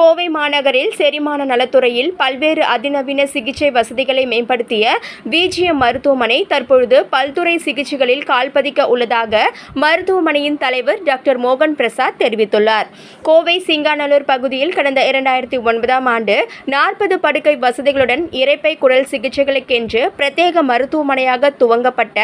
கோவை மாநகரில் செரிமான நலத்துறையில் பல்வேறு அதிநவீன சிகிச்சை வசதிகளை மேம்படுத்திய விஜிஎம் மருத்துவமனை தற்பொழுது பல்துறை சிகிச்சைகளில் கால்பதிக்க உள்ளதாக மருத்துவமனையின் தலைவர் டாக்டர் மோகன் பிரசாத் தெரிவித்துள்ளார். கோவை சிங்காநல்லூர் பகுதியில் கடந்த இரண்டாயிரத்தி ஒன்பதாம் ஆண்டு நாற்பது படுக்கை வசதிகளுடன் இரைப்பை குடல் சிகிச்சைகளுக்கென்று பிரத்யேக மருத்துவமனையாக துவங்கப்பட்ட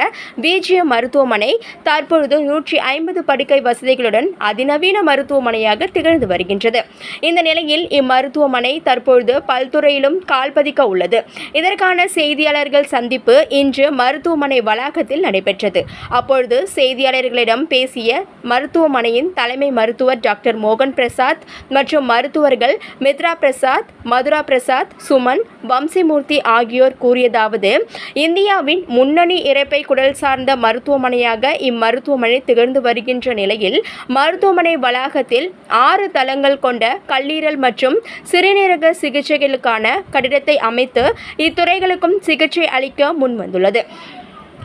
விஜிஎம் மருத்துவமனை தற்பொழுது நூற்றி ஐம்பது படுக்கை வசதிகளுடன் அதிநவீன மருத்துவமனையாக திகழ்ந்து வருகின்றது. இந்த நிலையில் இம்மருத்துவமனை தற்பொழுது பல்துறையிலும் கால்பதிக்க உள்ளது. இதற்கான செய்தியாளர்கள் சந்திப்பு இன்று மருத்துவமனை வளாகத்தில் நடைபெற்றது. அப்பொழுது செய்தியாளர்களிடம் பேசிய மருத்துவமனையின் தலைமை மருத்துவர் டாக்டர் மோகன் பிரசாத் மற்றும் மருத்துவர்கள் மித்ரா பிரசாத் மதுரா பிரசாத் சுமன் வம்சிமூர்த்தி ஆகியோர் கூறியதாவது இந்தியாவின் முன்னணி இறப்பை குடல் சார்ந்த மருத்துவமனையாக இம்மருத்துவமனை திகழ்ந்து வருகின்ற நிலையில் மருத்துவமனை வளாகத்தில் ஆறு தளங்கள் கொண்ட கல்லீரல் மற்றும் சிறுநீரக சிகிச்சைகளுக்கான கட்டிடத்தை அமைத்து இத்துறைகளுக்கும் சிகிச்சை அளிக்க முன்வந்துள்ளது.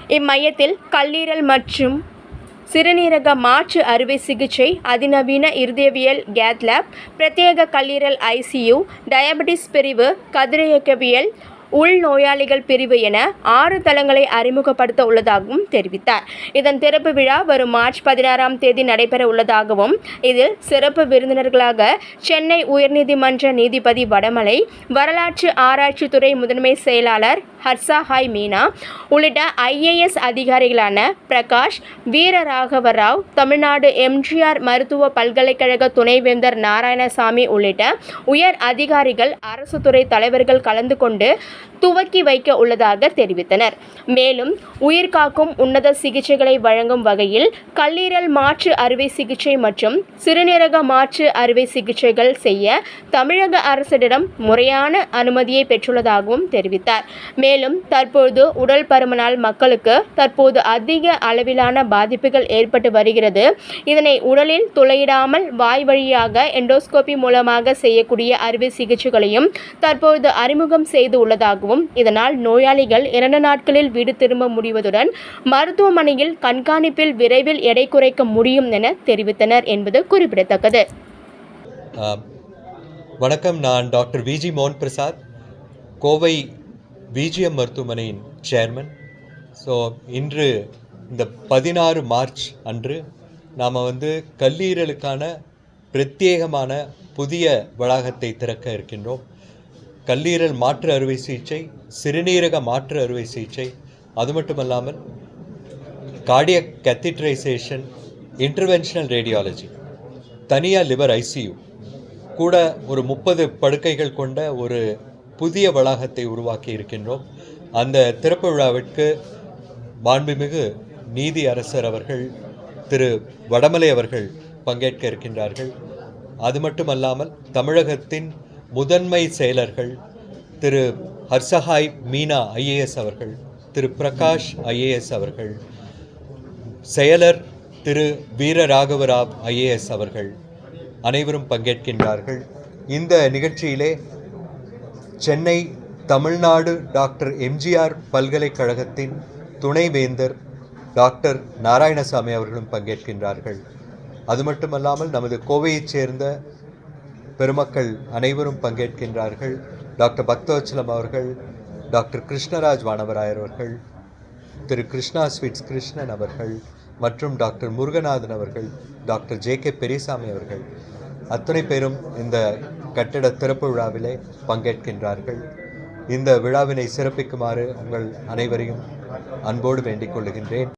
இம்மையத்தில் கல்லீரல் மற்றும் சிறுநீரக மாற்று அறுவை சிகிச்சை அதிநவீன இருதயவியல் கேத்லேப் பிரத்யேக கல்லீரல் ஐசியு டயபெட்டிஸ் பிரிவு கதிரியக்கவியல் உள்நோயாளிகள் பிரிவு என ஆறு தளங்களை அறிமுகப்படுத்த உள்ளதாகவும் தெரிவித்தார். இதன் திறப்பு விழா வரும் மார்ச் பதினாறாம் தேதி நடைபெற உள்ளதாகவும் இதில் சிறப்பு விருந்தினர்களாக சென்னை உயர்நீதிமன்ற நீதிபதி வடமலை வரலாற்று ஆராய்ச்சித்துறை முதன்மை செயலாளர் ஹர்சாஹாய் மீனா உள்ளிட்ட ஐஏஎஸ் அதிகாரிகளான பிரகாஷ் வீரராகவ ராவ் தமிழ்நாடு எம்ஜிஆர் மருத்துவ பல்கலைக்கழக துணைவேந்தர் நாராயணசாமி உள்ளிட்ட உயர் அதிகாரிகள் அரசு துறை தலைவர்கள் கலந்து கொண்டு துவக்கி வைக்க உள்ளதாக தெரிவித்தனர். மேலும் உயிர்காக்கும் உன்னத சிகிச்சைகளை வழங்கும் வகையில் கல்லீரல் மாற்று அறுவை சிகிச்சை மற்றும் சிறுநீரக மாற்று அறுவை சிகிச்சைகள் செய்ய தமிழக அரசிடம் முறையான அனுமதியை பெற்றுள்ளதாகவும் தெரிவித்தார். மேலும் தற்போது உடல் பருமனால் மக்களுக்கு தற்போது அதிக அளவிலான பாதிப்புகள் ஏற்பட்டு வருகிறது. இதனை உடலில் துளையிடாமல் வாய் வழியாக எண்டோஸ்கோபி மூலமாக செய்யக்கூடிய அறுவை சிகிச்சைகளையும் தற்போது அறிமுகம் செய்து உள்ளதாக உள்ளதாகவும் இதனால் நோயாளிகள் இரண்டு நாட்களில் வீடு திரும்ப முடிவதுடன் மருத்துவமனையில் கண்காணிப்பில் விரைவில் எடை குறைக்க முடியும் என தெரிவித்தனர் என்பது குறிப்பிடத்தக்கது. வணக்கம். நான் டாக்டர் விஜி மோகன் பிரசாத் கோவை விஜிஎம் மருத்துவமனையின் சேர்மன். ஸோ இன்று இந்த பதினாறு மார்ச் அன்று நாம் வந்து கல்லீரலுக்கான பிரத்யேகமான புதிய வளாகத்தை திறக்க இருக்கின்றோம். கல்லீரல் மாற்று அறுவை சிகிச்சை சிறுநீரக மாற்று அறுவை சிகிச்சை அது மட்டுமல்லாமல் கார்டியக் கத்திட்ரைசேஷன் இன்டர்வென்ஷனல் ரேடியாலஜி தனியாக லிவர் ஐசியூ கூட ஒரு முப்பது படுக்கைகள் கொண்ட ஒரு புதிய வளாகத்தை உருவாக்கி இருக்கின்றோம். அந்த திறப்பு விழாவிற்கு மாண்புமிகு நீதி அரசர் அவர்கள் திரு வடமலை அவர்கள் பங்கேற்க இருக்கின்றார்கள். அது மட்டுமல்லாமல் தமிழகத்தின் முதன்மை செயலர்கள் திரு ஹர்சஹாய் மீனா ஐஏஎஸ் அவர்கள் திரு பிரகாஷ் ஐஏஎஸ் அவர்கள் செயலர் திரு வீரராகவராவ் ஐஏஎஸ் அவர்கள் அனைவரும் பங்கேற்கின்றார்கள். இந்த நிகழ்ச்சியிலே சென்னை தமிழ்நாடு டாக்டர் எம்ஜிஆர் பல்கலைக்கழகத்தின் துணைவேந்தர் டாக்டர் நாராயணசாமி அவர்களும் பங்கேற்கின்றார்கள். அது மட்டுமல்லாமல் நமது கோவையைச் சேர்ந்த பெருமக்கள் அனைவரும் பங்கேற்கின்றார்கள். டாக்டர் பக்தவச்சலம் அவர்கள் டாக்டர் கிருஷ்ணராஜ் வானவராயர் அவர்கள் திரு கிருஷ்ணா ஸ்வீட்ஸ் கிருஷ்ணன் அவர்கள் மற்றும் டாக்டர் முருகநாதன் அவர்கள் டாக்டர் ஜே கே பெரியசாமி அவர்கள். அத்தனை பேரும் இந்த கட்டிட திறப்பு விழாவிலே பங்கேற்கின்றார்கள். இந்த விழாவினை சிறப்பிக்குமாறு உங்கள் அனைவரையும் அன்போடு வேண்டிக் கொள்ளுகின்றேன்.